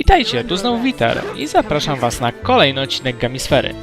Witajcie, tu znowu Witar i zapraszam Was na kolejny odcinek Gamisfery.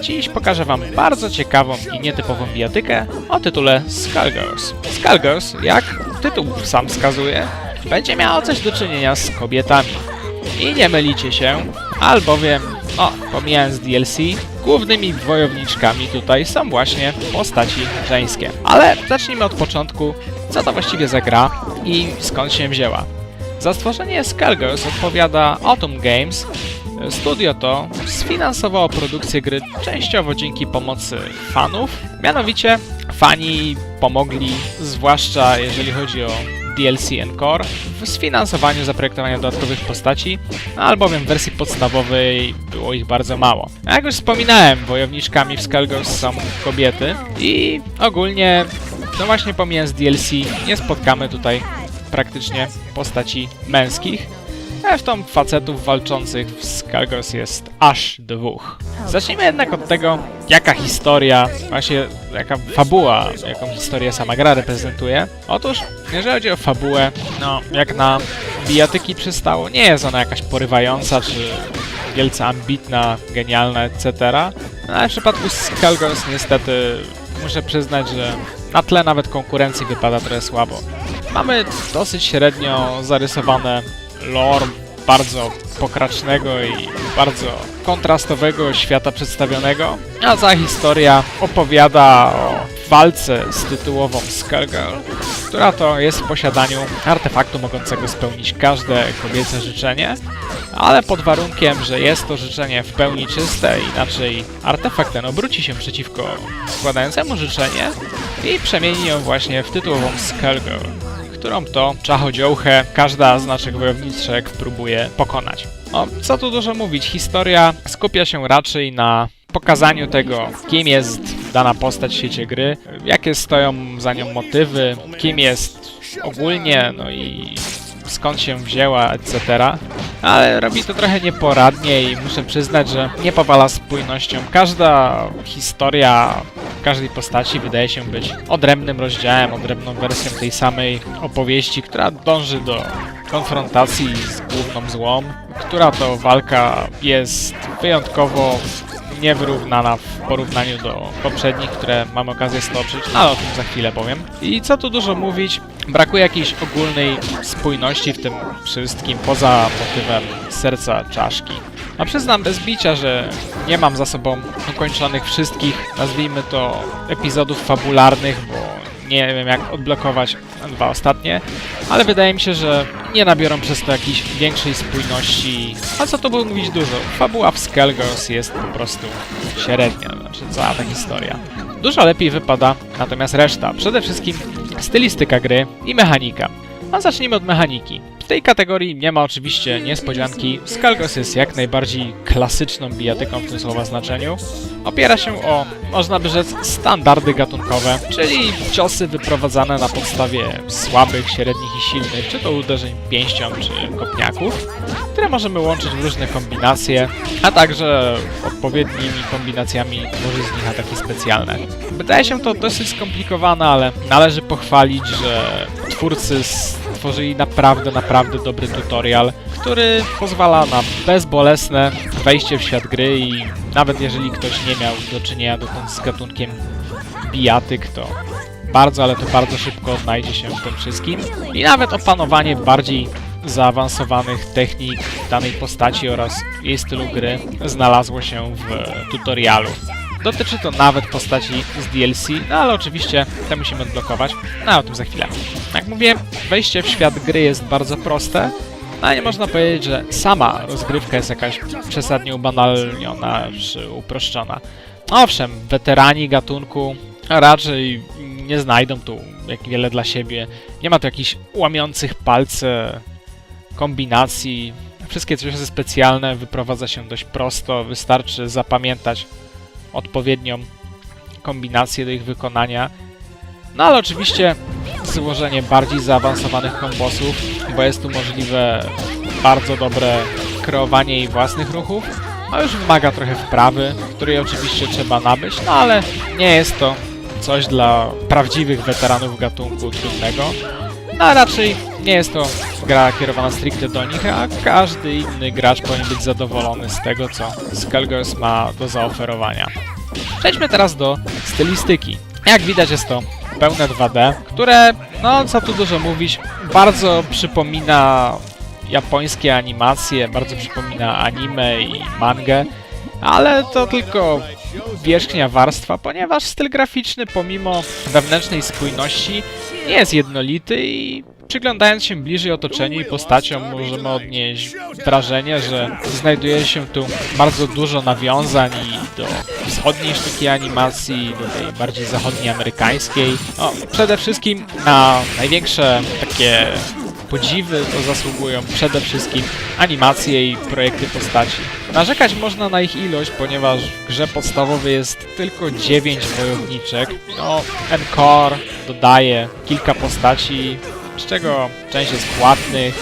Dziś pokażę Wam bardzo ciekawą i nietypową bijatykę o tytule Skullgirls. Skullgirls, jak tytuł sam wskazuje, będzie miało coś do czynienia z kobietami. I nie mylicie się, albowiem, o, pomijając DLC, głównymi wojowniczkami tutaj są właśnie postaci żeńskie. Ale zacznijmy od początku, co to właściwie za gra i skąd się wzięła. Za stworzenie Skullgirls odpowiada Autumn Games. Studio to sfinansowało produkcję gry częściowo dzięki pomocy fanów. Mianowicie fani pomogli, zwłaszcza jeżeli chodzi o DLC Encore, w sfinansowaniu zaprojektowania dodatkowych postaci, no, albowiem w wersji podstawowej było ich bardzo mało. Jak już wspominałem, wojowniczkami w Skullgirls są kobiety i ogólnie, no właśnie pomijając DLC, nie spotkamy tutaj praktycznie postaci męskich. Zresztą facetów walczących w Skullgirls jest aż dwóch. Zacznijmy jednak od tego, jaka historia, właśnie jaka fabuła, jaką historię sama gra reprezentuje. Otóż, jeżeli chodzi o fabułę, no jak na bijatyki przystało, nie jest ona jakaś porywająca, czy wielce ambitna, genialna, etc. No, ale w przypadku Skullgirls niestety muszę przyznać, że na tle nawet konkurencji wypada trochę słabo. Mamy dosyć średnio zarysowane lore bardzo pokracznego i bardzo kontrastowego świata przedstawionego, a cała historia opowiada o walce z tytułową Skullgirl, która to jest w posiadaniu artefaktu mogącego spełnić każde kobiece życzenie, ale pod warunkiem, że jest to życzenie w pełni czyste, inaczej artefakt ten obróci się przeciwko składającemu życzenie i przemieni ją właśnie w tytułową Skullgirl którą to czachodziołchę każda z naszych wojowniczek próbuje pokonać. O, co tu dużo mówić, historia skupia się raczej na pokazaniu tego, kim jest dana postać w świecie gry, jakie stoją za nią motywy, kim jest ogólnie, no i skąd się wzięła, etc. Ale robi to trochę nieporadnie i muszę przyznać, że nie powala spójnością. Każda historia każdej postaci wydaje się być odrębnym rozdziałem, odrębną wersją tej samej opowieści, która dąży do konfrontacji z główną złą, która to walka jest wyjątkowo niewyrównana w porównaniu do poprzednich, które mam okazję stoczyć, ale o tym za chwilę powiem. I co tu dużo mówić, brakuje jakiejś ogólnej spójności w tym wszystkim, poza motywem serca czaszki. A przyznam bez bicia, że nie mam za sobą ukończonych wszystkich, nazwijmy to, epizodów fabularnych, bo nie wiem jak odblokować dwa ostatnie, ale wydaje mi się, że nie nabiorą przez to jakiejś większej spójności. A co tu było mówić dużo? Fabuła w Skullgirls jest po prostu średnia, znaczy cała ta historia. Dużo lepiej wypada natomiast reszta, przede wszystkim stylistyka gry i mechanika. A zacznijmy od mechaniki. Tej kategorii nie ma oczywiście niespodzianki. Skullgirls jest jak najbardziej klasyczną bijatyką w tym słowa znaczeniu. Opiera się o, można by rzec, standardy gatunkowe, czyli ciosy wyprowadzane na podstawie słabych, średnich i silnych, czy to uderzeń pięścią, czy kopniaków, które możemy łączyć w różne kombinacje, a także odpowiednimi kombinacjami tworzyć z nich ataki specjalne. Wydaje się to dosyć skomplikowane, ale należy pochwalić, że twórcy stworzyli naprawdę, naprawdę dobry tutorial, który pozwala na bezbolesne wejście w świat gry i nawet jeżeli ktoś nie miał do czynienia dotąd z gatunkiem bijatyk, to bardzo, ale to bardzo szybko odnajdzie się w tym wszystkim. I nawet opanowanie bardziej zaawansowanych technik danej postaci oraz jej stylu gry znalazło się w tutorialu. Dotyczy to nawet postaci z DLC, no ale oczywiście te musimy odblokować, no o tym za chwilę. Jak mówię, wejście w świat gry jest bardzo proste, ale nie można powiedzieć, że sama rozgrywka jest jakaś przesadnie ubanalniona czy uproszczona. Owszem, weterani gatunku raczej nie znajdą tu jak wiele dla siebie. Nie ma tu jakichś łamiących palce kombinacji. Wszystkie ciosy specjalne wyprowadza się dość prosto, wystarczy zapamiętać odpowiednią kombinację do ich wykonania. No ale oczywiście złożenie bardziej zaawansowanych kombosów, bo jest tu możliwe bardzo dobre kreowanie jej własnych ruchów, a już wymaga trochę wprawy, której oczywiście trzeba nabyć, no ale nie jest to coś dla prawdziwych weteranów gatunku trudnego. No a raczej nie jest to gra kierowana stricte do nich, a każdy inny gracz powinien być zadowolony z tego, co Skullgirls ma do zaoferowania. Przejdźmy teraz do stylistyki. Jak widać jest to pełne 2D, które, no co tu dużo mówić, bardzo przypomina japońskie animacje, bardzo przypomina anime i mangę, ale to tylko wierzchnia warstwa, ponieważ styl graficzny pomimo wewnętrznej spójności nie jest jednolity i przyglądając się bliżej otoczeniu i postaciom możemy odnieść wrażenie, że znajduje się tu bardzo dużo nawiązań i do wschodniej sztuki animacji, do tej bardziej zachodniej amerykańskiej. No, przede wszystkim na największe takie podziwy to zasługują przede wszystkim animacje i projekty postaci. Narzekać można na ich ilość, ponieważ w grze podstawowej jest tylko 9 wojowniczek. No, Encore dodaje kilka postaci, z czego część jest płatnych,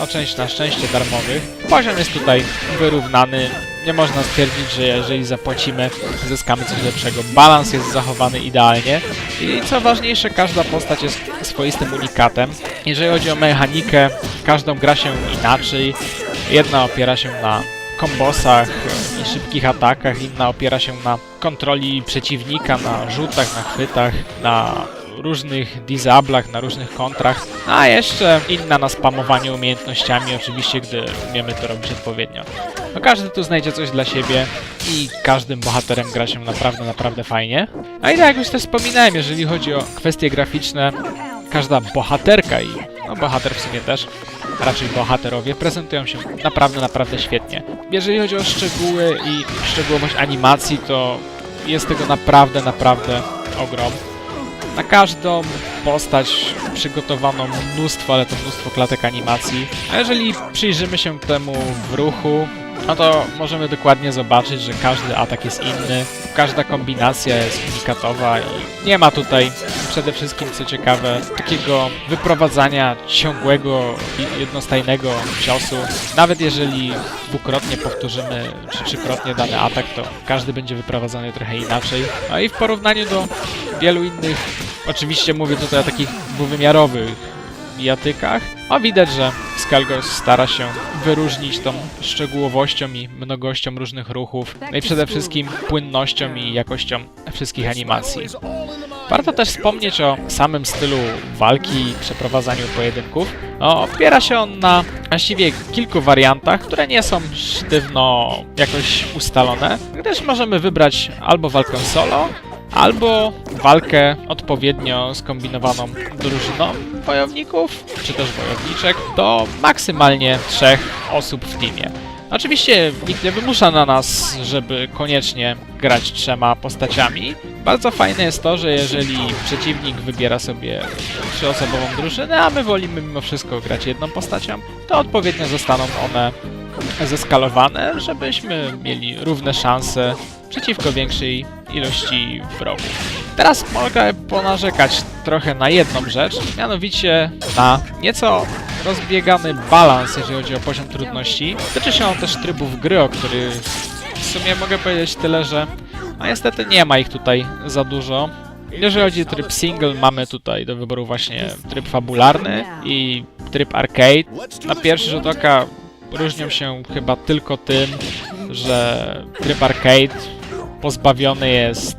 no część na szczęście darmowych. Poziom jest tutaj wyrównany. Nie można stwierdzić, że jeżeli zapłacimy, zyskamy coś lepszego. Balans jest zachowany idealnie. I co ważniejsze, każda postać jest swoistym unikatem. Jeżeli chodzi o mechanikę, każdą gra się inaczej. Jedna opiera się na kombosach i szybkich atakach, inna opiera się na kontroli przeciwnika, na rzutach, na chwytach, na różnych disablach, na różnych kontrach, a jeszcze inna na spamowaniu umiejętnościami, oczywiście, gdy umiemy to robić odpowiednio. No każdy tu znajdzie coś dla siebie i każdym bohaterem gra się naprawdę, naprawdę fajnie. A i tak jak już też wspominałem, jeżeli chodzi o kwestie graficzne, każda bohaterka i no bohater w sumie też, raczej bohaterowie prezentują się naprawdę, naprawdę świetnie. Jeżeli chodzi o szczegóły i szczegółowość animacji, to jest tego naprawdę, naprawdę ogrom. Na każdą postać przygotowano mnóstwo, ale to mnóstwo klatek animacji. A jeżeli przyjrzymy się temu w ruchu, no to możemy dokładnie zobaczyć, że każdy atak jest inny, każda kombinacja jest unikatowa i nie ma tutaj przede wszystkim, co ciekawe, takiego wyprowadzania ciągłego jednostajnego ciosu. Nawet jeżeli dwukrotnie powtórzymy, czy trzykrotnie dany atak, to każdy będzie wyprowadzany trochę inaczej. No i w porównaniu do wielu innych, oczywiście mówię tutaj o takich dwuwymiarowych bijatykach, a widać, że Skullgirls stara się wyróżnić tą szczegółowością i mnogością różnych ruchów, no i przede wszystkim płynnością i jakością wszystkich animacji. Warto też wspomnieć o samym stylu walki i przeprowadzaniu pojedynków. No, opiera się on na właściwie kilku wariantach, które nie są sztywno jakoś ustalone, gdyż możemy wybrać albo walkę solo, albo walkę odpowiednio skombinowaną drużyną wojowników, czy też wojowniczek, do maksymalnie trzech osób w teamie. Oczywiście nikt nie wymusza na nas, żeby koniecznie grać trzema postaciami. Bardzo fajne jest to, że jeżeli przeciwnik wybiera sobie trzyosobową drużynę, a my wolimy mimo wszystko grać jedną postacią, to odpowiednio zostaną one zeskalowane, żebyśmy mieli równe szanse przeciwko większej ilości wrogów. Teraz mogę ponarzekać trochę na jedną rzecz, mianowicie na nieco rozbiegany balans, jeżeli chodzi o poziom trudności. Tyczy się on też trybów gry, o których w sumie mogę powiedzieć tyle, że no niestety nie ma ich tutaj za dużo. Jeżeli chodzi o tryb single, mamy tutaj do wyboru właśnie tryb fabularny i tryb arcade. Na pierwszy rzut oka różnią się chyba tylko tym, że tryb arcade pozbawiony jest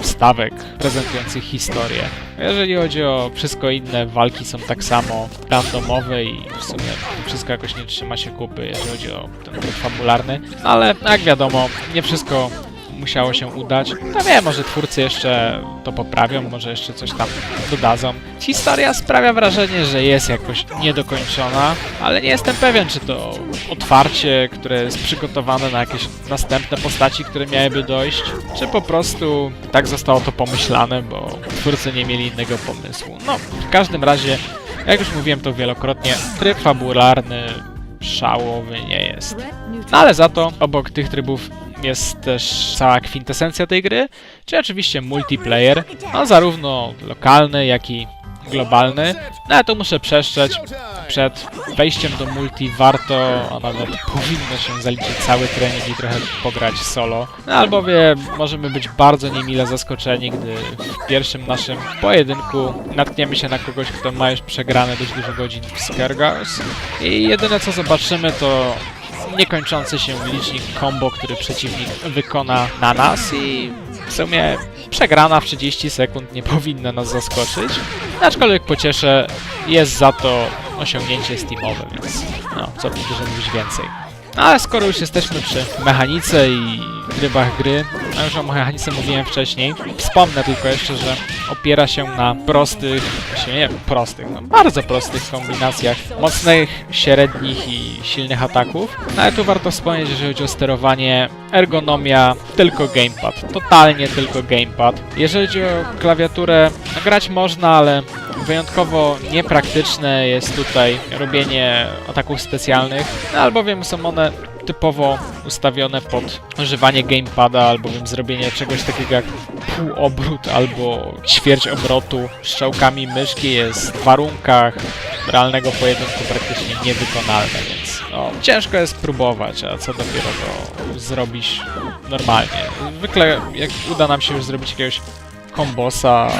wstawek prezentujących historię. Jeżeli chodzi o wszystko inne, walki są tak samo randomowe i w sumie wszystko jakoś nie trzyma się kupy, jeżeli chodzi o ten fabularny. Ale jak wiadomo, nie wszystko musiało się udać. No wiem, może twórcy jeszcze to poprawią, może jeszcze coś tam dodadzą. Historia sprawia wrażenie, że jest jakoś niedokończona, ale nie jestem pewien, czy to otwarcie, które jest przygotowane na jakieś następne postaci, które miałyby dojść, czy po prostu tak zostało to pomyślane, bo twórcy nie mieli innego pomysłu. No, w każdym razie, jak już mówiłem to wielokrotnie, tryb fabularny szałowy nie jest. No ale za to obok tych trybów jest też cała kwintesencja tej gry, czyli oczywiście multiplayer, no zarówno lokalny, jak i globalny. No ale tu muszę przeszczeć, przed wejściem do multi warto, a nawet powinno się zaliczyć cały trening i trochę pograć solo. No, albowiem możemy być bardzo niemile zaskoczeni, gdy w pierwszym naszym pojedynku natkniemy się na kogoś, kto ma już przegrane dość dużo godzin w Skergars i jedyne co zobaczymy to niekończący się licznik combo, który przeciwnik wykona na nas i w sumie przegrana w 30 sekund nie powinna nas zaskoczyć. Aczkolwiek pocieszę, jest za to osiągnięcie steamowe, więc no, co tu dużo mówić więcej. Ale skoro już jesteśmy przy mechanice i trybach gry, a już o mechanice mówiłem wcześniej, wspomnę tylko jeszcze, że opiera się na prostych, właśnie nie prostych, no bardzo prostych kombinacjach mocnych, średnich i silnych ataków. No ale tu warto wspomnieć, jeżeli chodzi o sterowanie, ergonomia, tylko gamepad, totalnie tylko gamepad. Jeżeli chodzi o klawiaturę, no, grać można, ale wyjątkowo niepraktyczne jest tutaj robienie ataków specjalnych, no, albowiem są one typowo ustawione pod używanie gamepada, albowiem zrobienie czegoś takiego jak półobrót albo ćwierć obrotu strzałkami myszki jest w warunkach realnego pojedynku praktycznie niewykonalne, więc no, ciężko jest próbować, a co dopiero to zrobić normalnie. Zwykle jak uda nam się już zrobić jakiegoś kombosa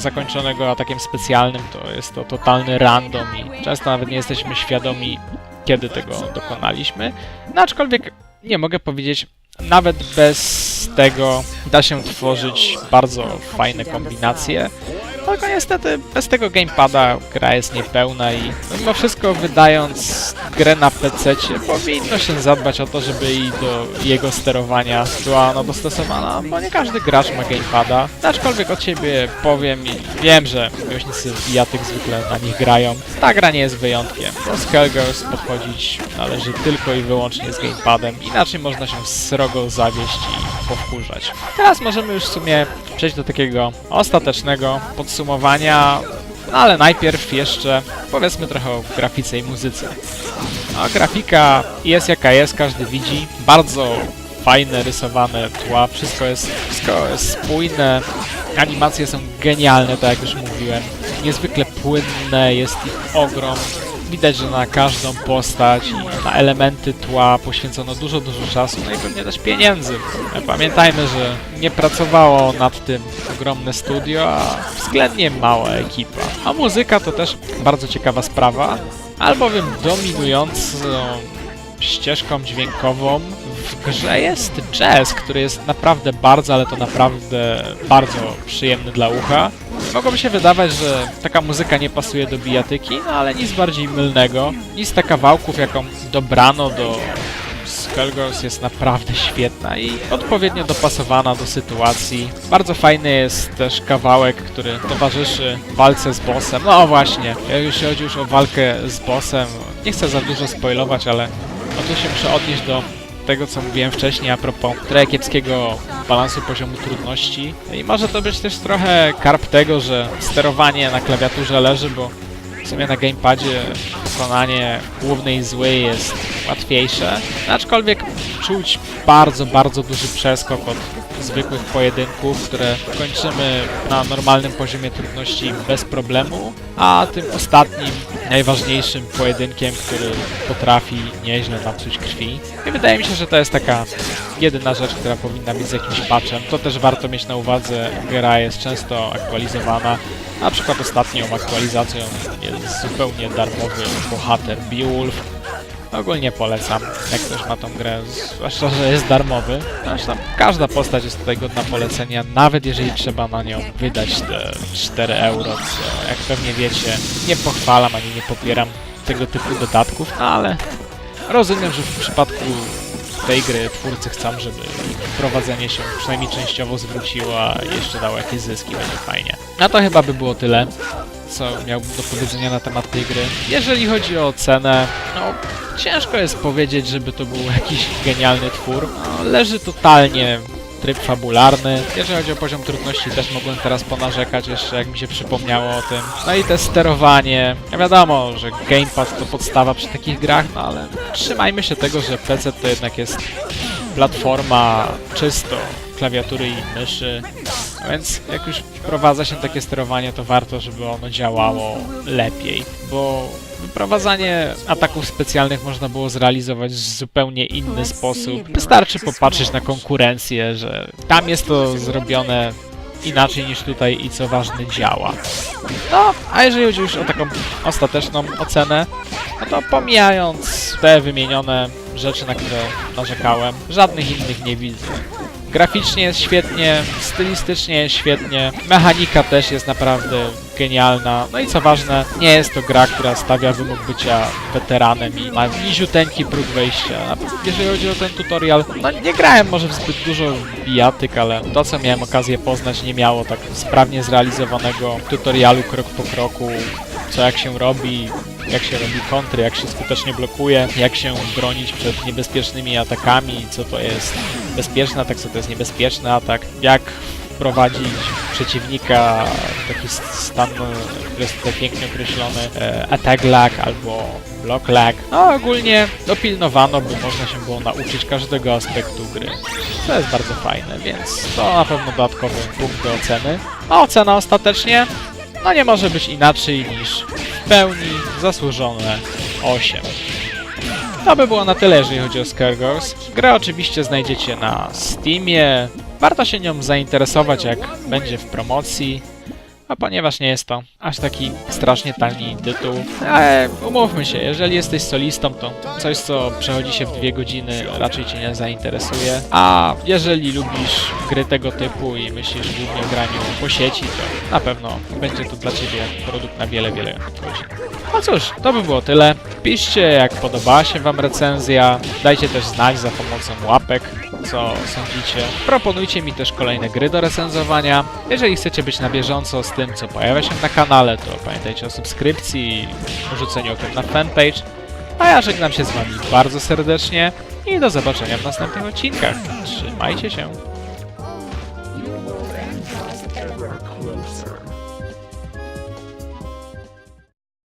zakończonego atakiem specjalnym, to jest to totalny random i często nawet nie jesteśmy świadomi, kiedy tego dokonaliśmy. No aczkolwiek nie mogę powiedzieć, nawet bez tego da się tworzyć bardzo fajne kombinacje. Tylko niestety bez tego gamepada gra jest niepełna i mimo wszystko wydając grę na PC powinno się zadbać o to, żeby i do jego sterowania była ona dostosowana, bo nie każdy gracz ma gamepada. Aczkolwiek od siebie powiem i wiem, że miłośnicy bijatyk zwykle na nich grają. Ta gra nie jest wyjątkiem. Do Skullgirls podchodzić należy tylko i wyłącznie z gamepadem, inaczej można się srogo zawieść i powkurzać. Teraz możemy już w sumie przejść do takiego ostatecznego podsumowania, ale najpierw jeszcze powiedzmy trochę o grafice i muzyce. Grafika jest jaka jest, każdy widzi. Bardzo fajne, rysowane tła, wszystko jest, wszystko jest spójne, animacje są genialne, tak jak już mówiłem. Niezwykle płynne, jest ich ogrom. Widać, że na każdą postać i na elementy tła poświęcono dużo, dużo czasu, no i pewnie też pieniędzy. Pamiętajmy, że nie pracowało nad tym ogromne studio, a względnie mała ekipa. A muzyka to też bardzo ciekawa sprawa, albowiem dominującą ścieżką dźwiękową w grze jest jazz, który jest naprawdę bardzo, ale to naprawdę bardzo przyjemny dla ucha. Mogłoby się wydawać, że taka muzyka nie pasuje do bijatyki, no ale nic bardziej mylnego. Lista kawałków, jaką dobrano do Skullgirls jest naprawdę świetna i odpowiednio dopasowana do sytuacji. Bardzo fajny jest też kawałek, który towarzyszy walce z bossem. No właśnie, jeśli chodzi już o walkę z bossem, nie chcę za dużo spoilować, ale no tu się muszę odnieść do tego, co mówiłem wcześniej a propos trochę kiepskiego balansu poziomu trudności. I może to być też trochę karp tego, że sterowanie na klawiaturze leży, bo w sumie na gamepadzie wykonanie głównej złej jest łatwiejsze, aczkolwiek czuć bardzo, bardzo duży przeskok od zwykłych pojedynków, które kończymy na normalnym poziomie trudności bez problemu, a tym ostatnim, najważniejszym pojedynkiem, który potrafi nieźle napsuć krwi. I wydaje mi się, że to jest taka jedyna rzecz, która powinna być z jakimś patchem. To też warto mieć na uwadze, gra jest często aktualizowana, na przykład ostatnią aktualizacją jest zupełnie darmowy bohater Beowulf. Ogólnie polecam, jak ktoś ma tą grę, zwłaszcza, że jest darmowy. Zresztą każda postać jest tutaj godna polecenia, nawet jeżeli trzeba na nią wydać te 4 euro, co jak pewnie wiecie, nie pochwalam ani nie popieram tego typu dodatków, ale rozumiem, że w przypadku tej gry twórcy chcą, żeby ich wprowadzenie się przynajmniej częściowo zwróciło, a jeszcze dało jakieś zyski, będzie fajnie. No to chyba by było tyle, co miałbym do powiedzenia na temat tej gry. Jeżeli chodzi o cenę, no ciężko jest powiedzieć, żeby to był jakiś genialny twór. No, leży totalnie tryb fabularny. Jeżeli chodzi o poziom trudności, też mogłem teraz ponarzekać jeszcze, jak mi się przypomniało o tym. No i te sterowanie. Ja wiadomo, że gamepad to podstawa przy takich grach, no ale trzymajmy się tego, że PC to jednak jest platforma czysto klawiatury i myszy. Więc jak już wprowadza się takie sterowanie, to warto, żeby ono działało lepiej, bo wyprowadzanie ataków specjalnych można było zrealizować w zupełnie inny sposób. Wystarczy popatrzeć na konkurencję, że tam jest to zrobione inaczej niż tutaj i co ważne działa. No, a jeżeli chodzi już o taką ostateczną ocenę, no to pomijając te wymienione rzeczy, na które narzekałem, żadnych innych nie widzę. Graficznie jest świetnie, stylistycznie jest świetnie, mechanika też jest naprawdę genialna. No i co ważne, nie jest to gra, która stawia wymóg bycia weteranem i ma niziuteńki próg wejścia. A Jeżeli chodzi o ten tutorial, no nie grałem może w zbyt dużo bijatyk, ale to co miałem okazję poznać nie miało tak sprawnie zrealizowanego tutorialu krok po kroku, co jak się robi, jak się robi kontry, jak się skutecznie blokuje, jak się bronić przed niebezpiecznymi atakami, co to jest bezpieczny atak, co to jest niebezpieczny atak, jak wprowadzić przeciwnika w taki stan, który jest tutaj pięknie określony, e, attack lag albo block lag. No ogólnie dopilnowano, by można się było nauczyć każdego aspektu gry. To jest bardzo fajne, więc to na pewno dodatkowy punkt do oceny. A ocena ostatecznie no nie może być inaczej niż w pełni zasłużone 8. To by było na tyle, jeżeli chodzi o Scargors. Grę oczywiście znajdziecie na Steamie. Warto się nią zainteresować, jak będzie w promocji. A ponieważ nie jest to aż taki strasznie tani tytuł, ale umówmy się, jeżeli jesteś solistą, to coś, co przechodzi się w dwie godziny, raczej cię nie zainteresuje. A jeżeli lubisz gry tego typu i myślisz głównie o graniu po sieci, to na pewno będzie to dla ciebie produkt na wiele, wiele godzin. No cóż, to by było tyle. Piszcie, jak podobała się Wam recenzja. Dajcie też znać za pomocą łapek, co sądzicie. Proponujcie mi też kolejne gry do recenzowania. Jeżeli chcecie być na bieżąco z tym, co pojawia się na kanale, to pamiętajcie o subskrypcji i rzuceniu okiem na fanpage. A ja żegnam się z Wami bardzo serdecznie i do zobaczenia w następnych odcinkach. Trzymajcie się.